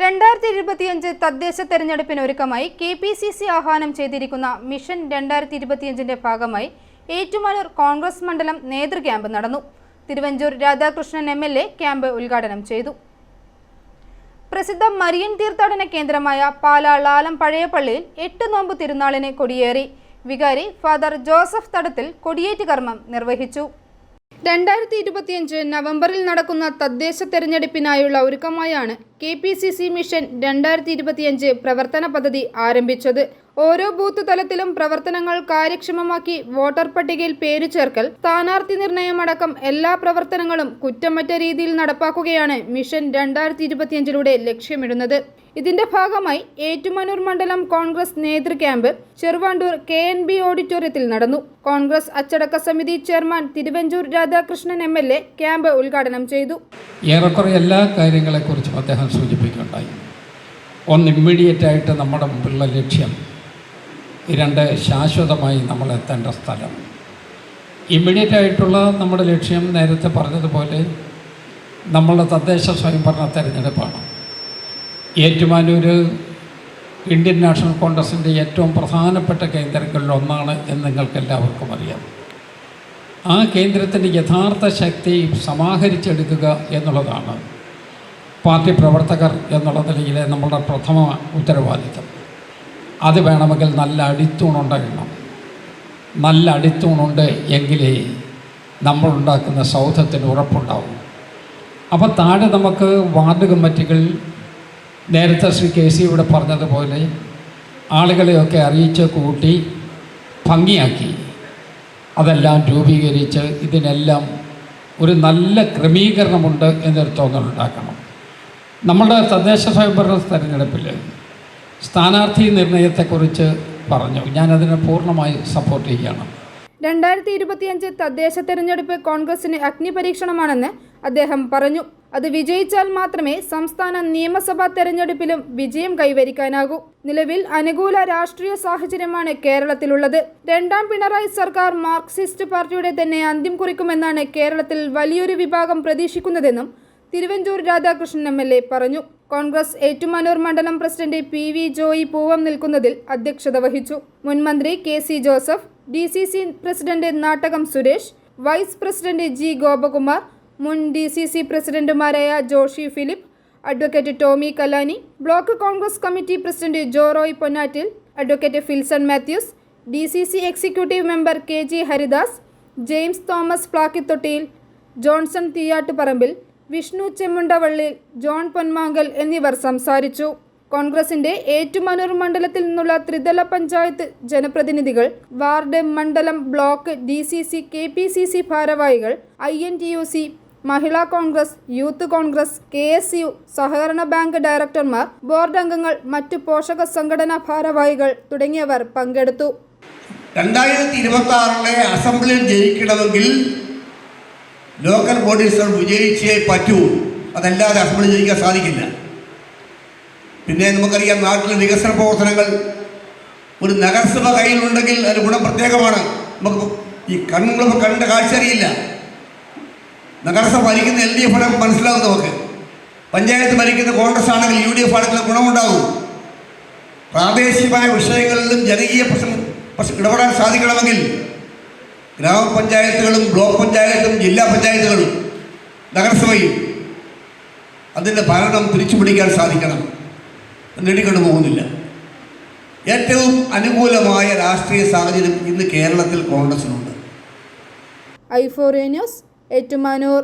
രണ്ടായിരത്തി ഇരുപത്തിയഞ്ച് തദ്ദേശ തെരഞ്ഞെടുപ്പിന് ഒരുക്കമായി കെ പി സി സി ആഹ്വാനം ചെയ്തിരിക്കുന്ന മിഷൻ രണ്ടായിരത്തി ഇരുപത്തിയഞ്ചിന്റെ ഭാഗമായി ഏറ്റുമാനൂർ കോൺഗ്രസ് മണ്ഡലം നേതൃ ക്യാമ്പ് നടന്നു. Thiruvanchoor Radhakrishnan M L A camp ഉദ്ഘാടനം ചെയ്തു. പ്രസിദ്ധ മരിയൻ തീർത്ഥാടന കേന്ദ്രമായ പാലാ ലാലം പഴയപള്ളിയിൽ എട്ട് നോമ്പ് തിരുനാളിന് കൊടിയേറി. വികാരി ഫാദർ ജോസഫ് തടത്തിൽ കൊടിയേറ്റ് കർമ്മം നിർവഹിച്ചു. രണ്ടായിരത്തി ഇരുപത്തിയഞ്ച് നവംബറിൽ നടക്കുന്ന തദ്ദേശ തെരഞ്ഞെടുപ്പിനായുള്ള ഒരുക്കമായാണ് K P C C mission രണ്ടായിരത്തി ഇരുപത്തിയഞ്ച് പ്രവർത്തന പദ്ധതി ആരംഭിച്ചത്. ഓരോ ബൂത്ത് തലത്തിലും പ്രവർത്തനങ്ങൾ കാര്യക്ഷമമാക്കി വോട്ടർ പട്ടികയിൽ പേരു ചേർക്കൽ സ്ഥാനാർത്ഥി നിർണയമടക്കം എല്ലാ പ്രവർത്തനങ്ങളും കുറ്റമറ്റ രീതിയിൽ നടപ്പാക്കുകയാണ് മിഷൻ രണ്ടായിരത്തി ഇരുപത്തിയഞ്ചിലൂടെ ലക്ഷ്യമിടുന്നത്. ഇതിന്റെ ഭാഗമായി ഏറ്റുമാനൂർ മണ്ഡലം കോൺഗ്രസ് നേതൃ camp Cheruvandoor K N B ഓഡിറ്റോറിയത്തിൽ നടന്നു. കോൺഗ്രസ് അച്ചടക്ക സമിതി chairman Thiruvanchoor Radhakrishnan M L A camp ഉദ്ഘാടനം ചെയ്തു. ഏറെക്കുറെ എല്ലാ കാര്യങ്ങളെക്കുറിച്ചും അദ്ദേഹം സൂചിപ്പിക്കുകയുണ്ടായി. ഒന്ന് ഇമ്മീഡിയറ്റ് ആയിട്ട് നമ്മുടെ മുമ്പിലുള്ള ലക്ഷ്യം. രണ്ട് ശാശ്വതമായി നമ്മൾ എത്തേണ്ട സ്ഥലം. ഇമ്മീഡിയറ്റ് ആയിട്ടുള്ള നമ്മുടെ ലക്ഷ്യം നേരത്തെ പറഞ്ഞതുപോലെ നമ്മളുടെ തദ്ദേശ സ്വയംഭരണ തെരഞ്ഞെടുപ്പാണ്. ഏറ്റുമാനൂർ ഇന്ത്യൻ നാഷണൽ കോൺഗ്രസിന്റെ ഏറ്റവും പ്രധാനപ്പെട്ട കേന്ദ്രങ്ങളിലൊന്നാണ് എന്ന് നിങ്ങൾക്ക് എല്ലാവർക്കും അറിയാം. ആ കേന്ദ്രത്തിന്റെ യഥാർത്ഥ ശക്തി സമാഹരിച്ചെടുക്കുക എന്നുള്ളതാണ് പാർട്ടി പ്രവർത്തകർ എന്നുള്ള നിലയിൽ നമ്മളുടെ പ്രഥമ ഉത്തരവാദിത്തം. അത് വേണമെങ്കിൽ നല്ല അടിത്തൂണുണ്ടാകണം നല്ല അടിത്തൂണുണ്ട് എങ്കിലേ നമ്മളുണ്ടാക്കുന്ന സൗധത്തിന് ഉറപ്പുണ്ടാവും. അപ്പോൾ താഴെ നമുക്ക് വാർഡ് കമ്മിറ്റികൾ നേരത്തെ ശ്രീ കെ സി ഇവിടെ പറഞ്ഞതുപോലെ ആളുകളെയൊക്കെ അറിയിച്ച് കൂട്ടി ഭംഗിയാക്കി അതെല്ലാം രൂപീകരിച്ച് ഇതിനെല്ലാം ഒരു നല്ല ക്രമീകരണമുണ്ട് എന്നൊരു തോന്നൽ ഉണ്ടാക്കണം. നമ്മുടെ തദ്ദേശ സ്വയംഭരണ തെരഞ്ഞെടുപ്പിൽ സ്ഥാനാർത്ഥി നിർണയത്തെക്കുറിച്ച് പറഞ്ഞു. ഞാനതിനെ പൂർണമായി സപ്പോർട്ട് ചെയ്യുകയാണ്. രണ്ടായിരത്തി ഇരുപത്തിയഞ്ച് തദ്ദേശ തെരഞ്ഞെടുപ്പ് കോൺഗ്രസിന് അഗ്നിപരീക്ഷണമാണെന്ന് അദ്ദേഹം പറഞ്ഞു. അത് വിജയിച്ചാൽ മാത്രമേ സംസ്ഥാന നിയമസഭാ തെരഞ്ഞെടുപ്പിലും വിജയം കൈവരിക്കാനാകൂ. നിലവിൽ അനുകൂല രാഷ്ട്രീയ സാഹചര്യമാണ് കേരളത്തിലുള്ളത്. രണ്ടാം പിണറായി സർക്കാർ മാർക്സിസ്റ്റ് പാർട്ടിയുടെ തന്നെ അന്ത്യം കുറിക്കുമെന്നാണ് കേരളത്തിൽ വലിയൊരു വിഭാഗം പ്രതീക്ഷിക്കുന്നതെന്നും Thiruvanchoor Radhakrishnan M L A പറഞ്ഞു. കോൺഗ്രസ് ഏറ്റുമാനൂർ മണ്ഡലം പ്രസിഡന്റ് പി വി ജോയി പൂവം നിൽക്കുന്നതിൽ അധ്യക്ഷത വഹിച്ചു. മുൻ മന്ത്രി K C Joseph D C C president Nattakam Suresh vice president G Gopakumar മുൻ ഡി സി സി പ്രസിഡന്റുമാരായ Joshy Philip advocate Tommy Kalani block Congress committee president Joroy Ponnattil advocate Filson Mathews D C C executive member K G Haridas James Thomas Plakkithottiyil Johnson Theeyattuparambil Vishnu Chemmundavallil John Ponmankal എന്നിവർ സംസാരിച്ചു. കോൺഗ്രസിന്റെ ഏറ്റുമാനൂർ മണ്ഡലത്തിൽ നിന്നുള്ള ത്രിതല പഞ്ചായത്ത് ജനപ്രതിനിധികൾ ward മണ്ഡലം block D C C K P C C ഭാരവാഹികൾ I N T U C Mahila Congress youth Congress K S U സഹകരണ ബാങ്ക് ഡയറക്ടർമാർ ബോർഡ് അംഗങ്ങൾ മറ്റു പോഷക സംഘടനാ ഭാരവാഹികൾ തുടങ്ങിയവർ പങ്കെടുത്തു. രണ്ടായിരത്തി ഇരുപത്തി ആറിലെ അസംബ്ലിയിൽ ജയിക്കണമെങ്കിൽ ലോക്കൽ ബോഡീസ് വിജയിച്ചേ പറ്റൂ. അതല്ലാതെ അസംബ്ലി ജയിക്കാൻ സാധിക്കില്ല. പിന്നെ നമുക്കറിയാം നാട്ടിലെ വികസന പ്രവർത്തനങ്ങൾ ഒരു നഗരസഭ കയ്യിലുണ്ടെങ്കിൽ അതിന് ഗുണം പ്രത്യേകമാണ്. നമുക്ക് ഈ കണ്ണുകളൊക്കെ കണ്ട കാഴ്ച അറിയില്ല നഗരസഭ ഭരിക്കുന്ന എൽ ഡി എഫ് ആണ് മനസ്സിലാവും നമുക്ക്. പഞ്ചായത്ത് ഭരിക്കുന്ന കോൺഗ്രസ് ആണെങ്കിൽ യു ഡി എഫ് ആണെങ്കിൽ ഗുണമുണ്ടാകും പ്രാദേശികമായ വിഷയങ്ങളിലും ജനകീയ പ്രശ്നം പ്രശ്നം ഇടപെടാൻ സാധിക്കണമെങ്കിൽ ഗ്രാമപഞ്ചായത്തുകളും ബ്ലോക്ക് പഞ്ചായത്തും ജില്ലാ പഞ്ചായത്തുകളും നഗരസഭയും അതിന്റെ ഭരണം തിരിച്ചു പിടിക്കാൻ സാധിക്കണം. നേടിക്കൊണ്ടു പോകുന്നില്ല ഏറ്റവും അനുകൂലമായ രാഷ്ട്രീയ സാഹചര്യം ഇന്ന് കേരളത്തിൽ കോൺഗ്രസിനുണ്ട്. ഐഫോറിയ ന്യൂസ് ഏറ്റുമാനൂർ.